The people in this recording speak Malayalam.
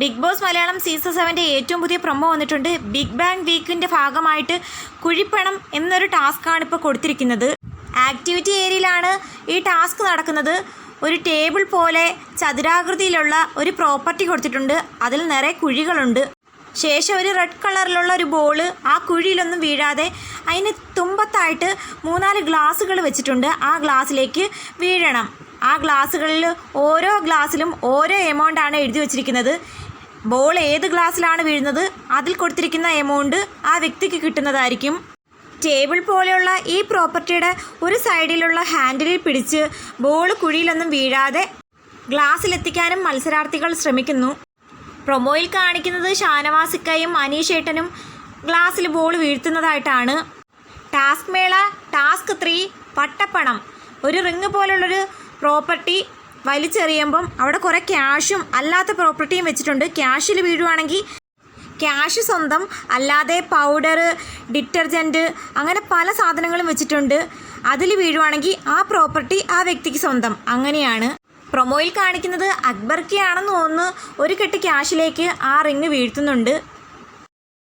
ബിഗ് ബോസ് മലയാളം സീസൺ സെവന്റെ ഏറ്റവും പുതിയ പ്രൊമോ വന്നിട്ടുണ്ട്. ബിഗ് ബാങ് വീക്കിന്റെ ഭാഗമായിട്ട് കുഴിപ്പണം എന്നൊരു ടാസ്ക്കാണ് ഇപ്പോൾ കൊടുത്തിരിക്കുന്നത്. ആക്ടിവിറ്റി ഏരിയയിലാണ് ഈ ടാസ്ക് നടക്കുന്നത്. ഒരു ടേബിൾ പോലെ ചതുരാകൃതിയിലുള്ള ഒരു പ്രോപ്പർട്ടി കൊടുത്തിട്ടുണ്ട്. അതിൽ നിറയെ കുഴികളുണ്ട്. ശേഷം ഒരു റെഡ് കളറിലുള്ള ഒരു ബോൾ ആ കുഴിയിലൊന്നും വീഴാതെ അതിന് തുമ്പത്തായിട്ട് മൂന്നാൽ ഗ്ലാസ്സുകൾ വെച്ചിട്ടുണ്ട്. ആ ഗ്ലാസ്സിലേക്ക് വീഴണം. ആ ഗ്ലാസ്സുകളിൽ ഓരോ ഗ്ലാസ്സിലും ഓരോ എമൗണ്ട് ആണ് എഴുതി വച്ചിരിക്കുന്നത്. ബോൾ ഏത് ഗ്ലാസ്സിലാണ് വീഴുന്നത്? അതിൽ കൊടുത്തിരിക്കുന്ന എമൗണ്ട് ആ വ്യക്തിക്ക് കിട്ടുന്നതായിരിക്കും. ടേബിൾ പോലെയുള്ള ഈ പ്രോപ്പർട്ടിയുടെ ഒരു സൈഡിലുള്ള ഹാൻഡിലിൽ പിടിച്ച് ബോൾ കുഴിയിലൊന്നും വീഴാതെ ഗ്ലാസ്സിലെത്തിക്കാനും മത്സരാർത്ഥികൾ ശ്രമിക്കുന്നു. പ്രൊമോയിൽ കാണിക്കുന്നത് ഷാനവാസിക്കയും അനീഷേട്ടനും ഗ്ലാസ്സിൽ ബോൾ വീഴ്ത്തുന്നതായിട്ടാണ്. ടാസ്ക് മേള ടാസ്ക് ത്രീ പട്ടപ്പണം. ഒരു റിങ് പോലുള്ളൊരു പ്രോപ്പർട്ടി വലിച്ചെറിയുമ്പം അവിടെ കുറേ ക്യാഷും അല്ലാത്ത പ്രോപ്പർട്ടിയും വെച്ചിട്ടുണ്ട്. ക്യാഷിൽ വീഴുവാണെങ്കിൽ ക്യാഷ് സ്വന്തം അല്ലാതെ പൗഡർ ഡിറ്റർജന്റ് അങ്ങനെ പല സാധനങ്ങളും വെച്ചിട്ടുണ്ട്. അതിൽ വീഴുവാണെങ്കിൽ ആ പ്രോപ്പർട്ടി ആ വ്യക്തിക്ക് സ്വന്തം. അങ്ങനെയാണ്. പ്രൊമോയിൽ കാണിക്കുന്നത് അക്ബർക്കിയാണെന്ന് തോന്നുന്നു. ഒരു കെട്ട് ക്യാഷിലേക്ക് ആ റിങ് വീഴ്ത്തുന്നുണ്ട്.